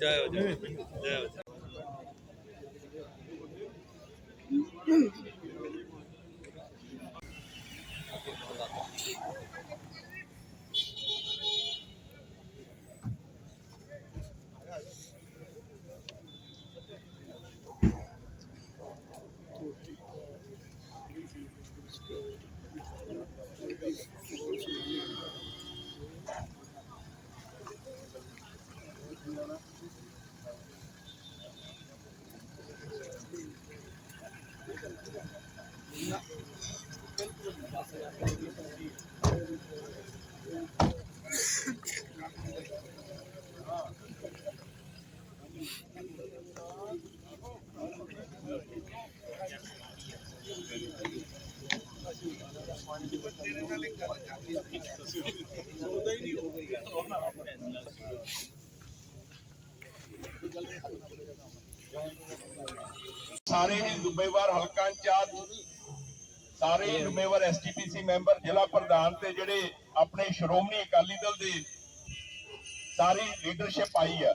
ਜੈ ਹੋ ਜੈ ਜੈ ਹੋ ਜੈ। ਸਾਰੇ ਹੀ ਜ਼ਿੰਮੇਵਾਰ ਹਲਕਾ ਇੰਚਾਰਜ ਸਾਰੇ ਹੀ ਜ਼ਿੰਮੇਵਾਰ ਐਸਟੀਪੀਸੀ ਮੈਂਬਰ, ਜ਼ਿਲ੍ਹਾ ਪ੍ਰਧਾਨ ਤੇ ਜਿਹੜੇ ਆਪਣੇ ਸ਼੍ਰੋਮਣੀ ਅਕਾਲੀ ਦਲ ਦੇ ਸਾਰੀ ਲੀਡਰਸ਼ਿਪ ਆਈ ਆ।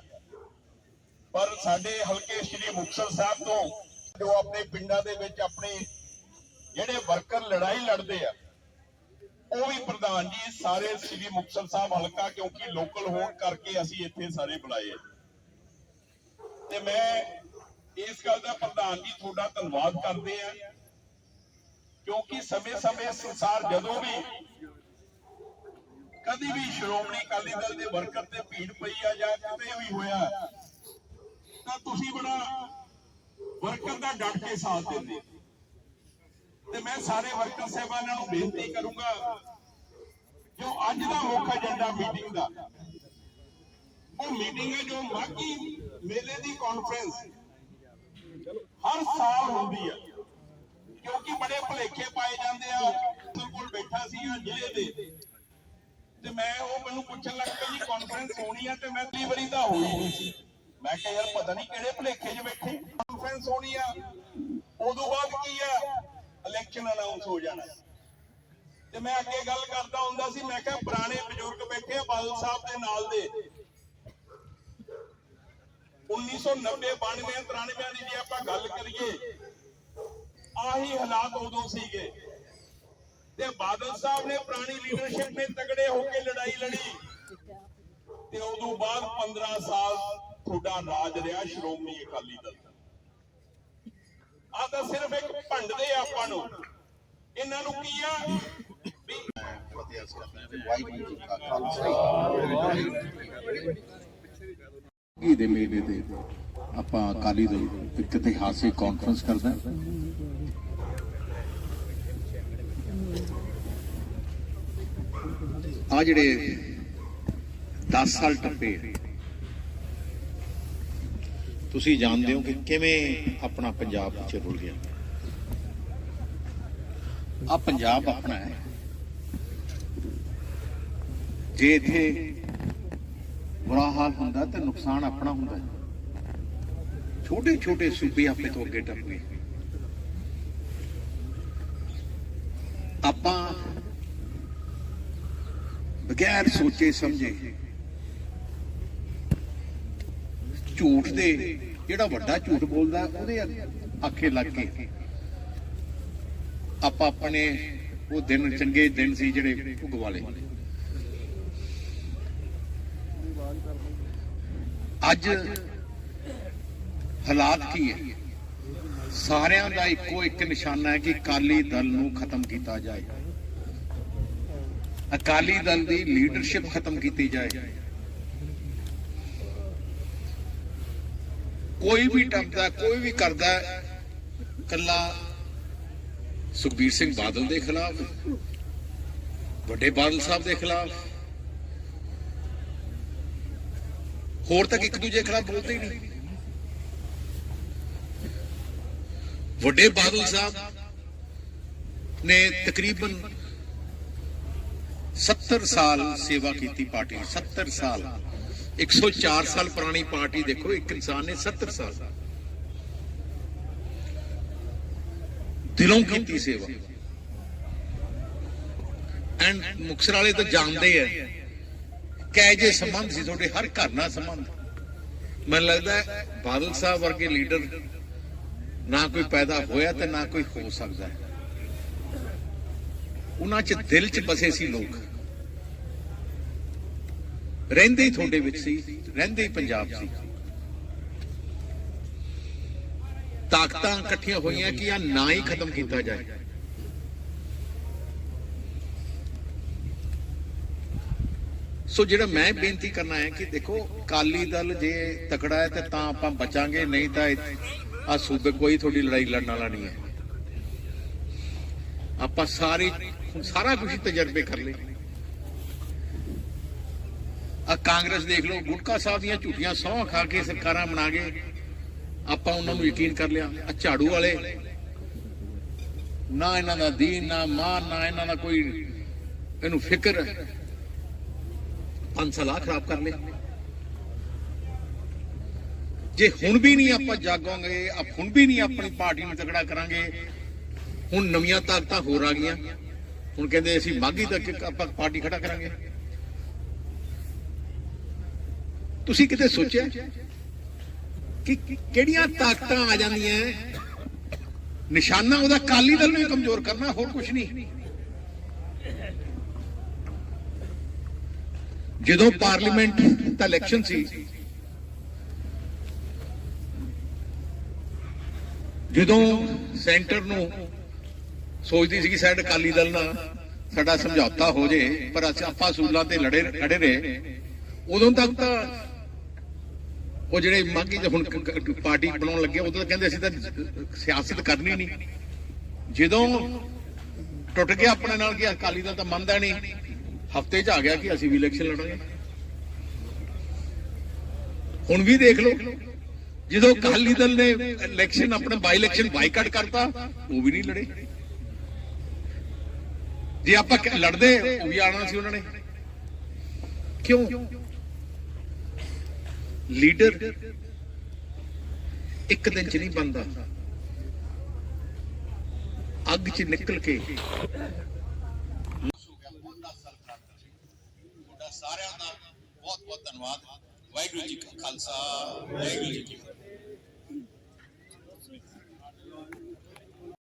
ਪਰ ਸਾਡੇ ਹਲਕੇ ਸ਼੍ਰੀ ਮੁਕਤਸਰ ਸਾਹਿਬ ਤੋਂ ਜੋ ਆਪਣੇ ਪਿੰਡਾਂ ਦੇ ਵਿੱਚ ਆਪਣੇ ਜਿਹੜੇ ਵਰਕਰ ਲੜਾਈ ਲੜਦੇ ਆ ਉਹ ਵੀ ਪ੍ਰਧਾਨ ਜੀ, ਸਾਰੇ ਸ਼੍ਰੀ ਮੁਕਤਸਰ ਸਾਹਿਬ ਹਲਕਾ, ਕਿਉਂਕਿ ਲੋਕਲ ਹੋਣ ਕਰਕੇ ਅਸੀਂ ਇੱਥੇ ਸਾਰੇ ਬੁਲਾਏ ਤੇ ਮੈਂ ਇਸ ਗੱਲ ਦਾ ਪ੍ਰਧਾਨ ਜੀ, ਤੁਹਾਡਾ ਧੰਨਵਾਦ ਕਰਦੇ ਆ, ਕਿਉਂਕਿ ਸਮੇਂ-ਸਮੇਂ ਸੰਸਾਰ ਜਦੋਂ ਵੀ ਕਦੀ ਵੀ ਸ਼੍ਰੋਮਣੀ ਅਕਾਲੀ ਦਲ ਦੇ ਵਰਕਰ ਤੇ ਭੀੜ ਪਈ ਆ ਜਾਂ ਕਿਤੇ ਵੀ ਹੋਇਆ, ਤਾਂ ਤੁਸੀਂ ਬੜਾ ਵਰਕਰ ਦਾ ਡਟ ਕੇ ਸਾਥ ਦਿੰਦੇ ਤੇ ਮੈਂ ਸਾਰੇ ਵਰਕਰ ਸਾਹਿਬਾਨਾਂ ਨੂੰ ਬੇਨਤੀ ਕਰੂੰਗਾ ਜੋ ਅੱਜ ਦਾ ਮੁੱਖ ਏਜੰਡਾ ਮੀਟਿੰਗ ਦਾ, ਉਹ ਮੀਟਿੰਗ ਹੈ ਜੋ ਮਾਘੀ ਮੇਲੇ ਦੀ ਕਾਨਫਰੰਸ ਹਰ ਸਾਲ ਹੁੰਦੀ ਹੈ। ਕਿਉਂਕਿ ਬੜੇ ਭਲੇਖੇ ਪਾਏ ਜਾਂਦੇ ਆ ਉਹਨਾਂ ਕੋਲ ਬੈਠਾ ਸੀ ਜ਼ਿਲ੍ਹੇ ਦੇ। ਤੇ ਮੈਂ ਉਹ ਮੈਨੂੰ ਪੁੱਛਣ ਲੱਗ ਪਿਆ ਜੀ ਕਾਨਫਰੰਸ ਹੋਣੀ ਆ ਤੇ ਮੈਂ ਅਗਲੀ ਵਾਰੀ ਤਾਂ ਹੋਈ ਨਹੀਂ ਸੀ। ਮੈਂ ਕਿਹਾ ਯਾਰ ਪਤਾ ਨਹੀਂ ਕਿਹੜੇ ਭਲੇਖੇ 'ਚ ਬੈਠੇ। ਕਾਨਫਰੰਸ ਹੋਣੀ ਆ, ਉਦੋਂ ਬਾਅਦ ਕੀ ਆ? ਇਲੈਕਸ਼ਨ ਅਨਾਉਂਸ ਹੋ ਜਾਣਾ। ਤੇ ਮੈਂ ਅੱਗੇ ਗੱਲ ਕਰਦਾ ਹੁੰਦਾ ਸੀ, ਮੈਂ ਕਿਹਾ ਪੁਰਾਣੇ ਬਜ਼ੁਰਗ ਬੈਠੇ ਆ ਬਾਦਲ ਸਾਹਿਬ ਦੇ ਨਾਲ ਦੇ। 1990 92 93 ਦੀ ਜੇ ਆਪਾਂ ਗੱਲ ਕਰੀਏ, ਆਹੀ ਹਾਲਾਤ ਉਦੋਂ ਸੀਗੇ। ਤੇ ਬਾਦਲ ਸਾਹਿਬ ਨੇ ਪੁਰਾਣੀ ਲੀਡਰਸ਼ਿਪ ਨੇ ਤਗੜੇ ਹੋ ਕੇ ਲੜਾਈ ਲੜੀ। ਤੇ ਉਦੋਂ ਬਾਅਦ 15 ਸਾਲ ਤੁਹਾਡਾ ਰਾਜ ਰਿਹਾ, ਸ਼੍ਰੋਮਣੀ ਅਕਾਲੀ ਦਲ। ਆ ਤਾਂ ਸਿਰਫ ਇੱਕ ਭੰਡਦੇ ਆਪਾਂ ਨੂੰ। ਇਹਨਾਂ ਨੂੰ ਕੀ ਆ? ਵੀ ਵਾਹਿਗੁਰੂ ਦੇ ਮੇਲੇ ਤੇ ਆਪਾਂ ਅਕਾਲੀ ਦਲ ਇੱਕ ਇਤਿਹਾਸਿਕ ਕਾਨਫਰੰਸ ਕਰਦਾ ਆ ਜਿਹੜੇ 10 ਸਾਲ ਟੱਪੇ ਤੁਸੀਂ ਜਾਣਦੇ ਹੋ ਕਿ ਕਿਵੇਂ ਆਪਣਾ ਪੰਜਾਬ ਵਿੱਚ ਰੁਲ ਗਿਆ? ਆ ਪੰਜਾਬ ਆਪਣਾ ਹੈ। ਜੇ ਇੱਥੇ ਬੁਰਾ ਹਾਲ ਹੁੰਦਾ ਤਾਂ ਨੁਕਸਾਨ ਆਪਣਾ ਹੁੰਦਾ ਛੋਟੇ ਛੋਟੇ ਸੂਬੇ ਆਪੇ ਤੋਂ ਅੱਗੇ ਟੱਪ ਗਏ। ਆਪਾਂ ਬਗੈਰ ਸੋਚੇ ਸਮਝੇ ਝੂਠ ਦੇ ਜਿਹੜਾ ਵੱਡਾ ਝੂਠ ਬੋਲਦਾ, ਉਹਦੇ ਆਖੇ ਲੱਗ ਕੇ। ਆਪਾਂ ਆਪਣੇ ਉਹ ਦਿਨ ਚੰਗੇ ਦਿਨ ਸੀ ਜਿਹੜੇ ਉਹ ਲਏ ਅੱਜ ਹਾਲਾਤ ਕੀ ਹੈ? ਸਾਰਿਆਂ ਦਾ ਇੱਕੋ ਇੱਕ ਨਿਸ਼ਾਨਾ ਹੈ ਕਿ ਅਕਾਲੀ ਦਲ ਨੂੰ ਖਤਮ ਕੀਤਾ ਜਾਏ। ਅਕਾਲੀ ਦਲ ਦੀ ਲੀਡਰਸ਼ਿਪ ਖਤਮ ਕੀਤੀ ਜਾਏ। ਕੋਈ ਵੀ ਟੱਪਦਾ, ਕੋਈ ਵੀ ਕਰਦਾ ਕੱਲਾ ਸੁਖਬੀਰ ਸਿੰਘ ਬਾਦਲ ਦੇ ਖਿਲਾਫ ਵੱਡੇ ਬਾਦਲ ਸਾਹਿਬ ਦੇ ਖਿਲਾਫ ਹੋਰ ਤੱਕ ਇੱਕ ਦੂਜੇ ਖਿਲਾਫ ਬੋਲਦੇ ਹੀ ਨਹੀਂ। ਵੱਡੇ ਬਾਦਲ ਸਾਹਿਬ ਨੇ ਤਕਰੀਬਨ 70 ਸਾਲ ਸੇਵਾ ਕੀਤੀ ਪਾਰਟੀ ਦੀ 70 ਸਾਲ। 104 ਸਾਲ ਪੁਰਾਣੀ ਪਾਰਟੀ ਦੇਖੋ, ਇੱਕ ਇਨਸਾਨ ਨੇ 70 ਸਾਲ ਦਿਲੋਂ ਕੀਤੀ ਸੇਵਾ। ਐਂਡ ਮੁਕਸਰ ਵਾਲੇ ਤਾਂ ਜਾਣਦੇ ਆ ਕਹਿ ਜੇ ਸੰਬੰਧ ਸੀ ਤੁਹਾਡੇ, ਹਰ ਘਰ ਨਾਲ ਸੰਬੰਧ। ਮੈਨੂੰ ਲੱਗਦਾ ਬਾਦਲ ਸਾਹਿਬ ਵਰਗੇ ਲੀਡਰ ਨਾ ਕੋਈ ਪੈਦਾ ਹੋਇਆ ਤੇ ਨਾ ਕੋਈ ਹੋ ਸਕਦਾ। ਉਹਨਾਂ 'ਚ ਦਿਲ 'ਚ ਬਸੇ ਸੀ ਲੋਕ। ਰਹਿੰਦੇ ਹੀ ਤੁਹਾਡੇ ਵਿੱਚ ਸੀ, ਰਹਿੰਦੇ ਹੀ ਪੰਜਾਬ ਸੀ। ਤਾਕਤਾਂ ਇਕੱਠੀਆਂ ਹੋਈਆਂ ਕਿ ਆ ਨਾ ਹੀ ਖਤਮ ਕੀਤਾ ਜਾਏ। ਸੋ ਜਿਹੜਾ ਮੈਂ ਬੇਨਤੀ ਕਰਨਾ ਹੈ ਕਿ ਦੇਖੋ ਕਾਲੀ ਦਲ ਜੇ ਤਕੜਾ ਹੈ ਤੇ ਤਾਂ ਆਪਾਂ ਬਚਾਂਗੇ, ਨਹੀਂ ਤਾਂ ਆ ਸੂਬੇ ਕੋਈ ਤੁਹਾਡੀ ਲੜਾਈ ਲੜਨ ਵਾਲਾ ਨਹੀਂ ਹੈ। ਆਪਾਂ ਸਾਰੇ ਸਾਰਾ ਕੁਝ ਤਜਰਬੇ ਕਰ ਲਏ। ਆ ਕਾਂਗਰਸ ਦੇਖ ਲਓ, ਗੁਟਕਾ ਸਾਹਿਬ ਦੀਆਂ ਝੂਠੀਆਂ ਸਹੁੰ ਖਾ ਕੇ ਸਰਕਾਰਾਂ ਬਣਾ ਗਏ। ਆਪਾਂ ਉਹਨਾਂ ਨੂੰ ਯਕੀਨ ਕਰ ਲਿਆ। ਆ ਝਾੜੂ ਵਾਲੇ। ਨਾ ਇਹਨਾਂ ਦਾ ਦੀਨ, ਨਾ ਮਾਨ ਨਾ ਇਹਨਾਂ ਦਾ ਕੋਈ ਇਹਨੂੰ ਫਿਕਰ। ਪੰਜ ਸਲਾਹ ਖਰਾਬ ਕਰ ਲਏ। ਜੇ ਹੁਣ ਵੀ ਨਹੀਂ ਆਪਾਂ ਜਾਗਾਂਗੇ ਆ ਹੁਣ ਵੀ ਨਹੀਂ ਆਪਣੀ ਪਾਰਟੀ ਨੂੰ ਤਕੜਾ ਕਰਾਂਗੇ, ਹੁਣ ਨਵੀਆਂ ਤਾਕਤਾਂ ਹੋਰ ਆ ਗਈਆਂ। ਹੁਣ ਕਹਿੰਦੇ ਅਸੀਂ ਮਾਗੀ ਤੱਕ ਆਪਾਂ ਪਾਰਟੀ ਖੜਾ ਕਰਾਂਗੇ। ਤੁਸੀਂ ਕਿਤੇ ਸੋਚਿਆ ਕਿ ਕਿਹੜੀਆਂ ਤਾਕਤਾਂ ਆ ਜਾਂਦੀਆਂ ਨਿਸ਼ਾਨਾ ਉਹਦਾ ਕਾਲੀ ਦਲ ਨੂੰ ਕਮਜ਼ੋਰ ਕਰਨਾ, ਹੋਰ ਕੁਝ ਨਹੀਂ। ਜਦੋਂ ਪਾਰਲੀਮੈਂਟ ਦਾ ਇਲੈਕਸ਼ਨ ਸੀ, ਜਦੋਂ ਸੈਂਟਰ ਨੂੰ ਸੋਚਦੀ ਸੀ ਕਿ ਸਾਡੇ ਅਕਾਲੀ ਦਲ ਨਾਲ ਸਾਡਾ ਸਮਝੌਤਾ ਹੋ ਜੇ, ਪਰ ਅਸੀਂ ਆਪਾਂ ਸੂਲਾਂ ਤੇ ਲੜੇ, ਖੜੇ ਰਹੇ, ਉਦੋਂ ਤੱਕ ਤਾਂ ਉਹ ਜਿਹੜੇ ਮਾਗੀ ਹੁਣ ਪਾਰਟੀ ਬਣਾਉਣ ਲੱਗੇ ਉਦੋਂ ਤਾਂ ਕਹਿੰਦੇ ਅਸੀਂ ਤਾਂ ਸਿਆਸਤ ਕਰਨੀ ਨਹੀਂ। ਜਦੋਂ ਟੁੱਟ ਗਿਆ ਆਪਣੇ ਨਾਲ ਕਿ ਅਕਾਲੀ ਦਲ ਤਾਂ ਮੰਨਦਾ ਨਹੀਂ, ਹਫ਼ਤੇ 'ਚ ਆ ਗਿਆ ਕਿ ਅਸੀਂ ਵੀ ਇਲੈਕਸ਼ਨ ਲੜਾਂਗੇ। ਹੁਣ ਵੀ ਦੇਖ ਲਓ, ਜਦੋਂ ਅਕਾਲੀ ਦਲ ਨੇ ਇਲੈਕਸ਼ਨ ਆਪਣਾ ਬਾਈ ਇਲੈਕਸ਼ਨ ਬਾਈਕਾਟ ਕਰਤਾ, ਉਹ ਵੀ ਨਹੀਂ ਲੜੇ। ਜੇ ਆਪਾਂ ਲੜਦੇ, ਉਹ ਵੀ ਆਣਾ ਸੀ ਉਹਨਾਂ ਨੇ। ਕਿਉਂ? ਲੀਡਰ ਇੱਕ ਦਿਨ ਚ ਨਹੀਂ ਬਣਦਾ। ਅੱਗ ਚ ਨਿਕਲ ਕੇ। ਸਾਰਿਆਂ ਦਾ ਬਹੁਤ ਬਹੁਤ ਧੰਨਵਾਦ। ਵਾਹਿਗੁਰੂ ਜੀ ਕਾ ਖਾਲਸਾ, ਵਾਹਿਗੁਰੂ ਜੀ ਕੀ ਫਤਿਹ।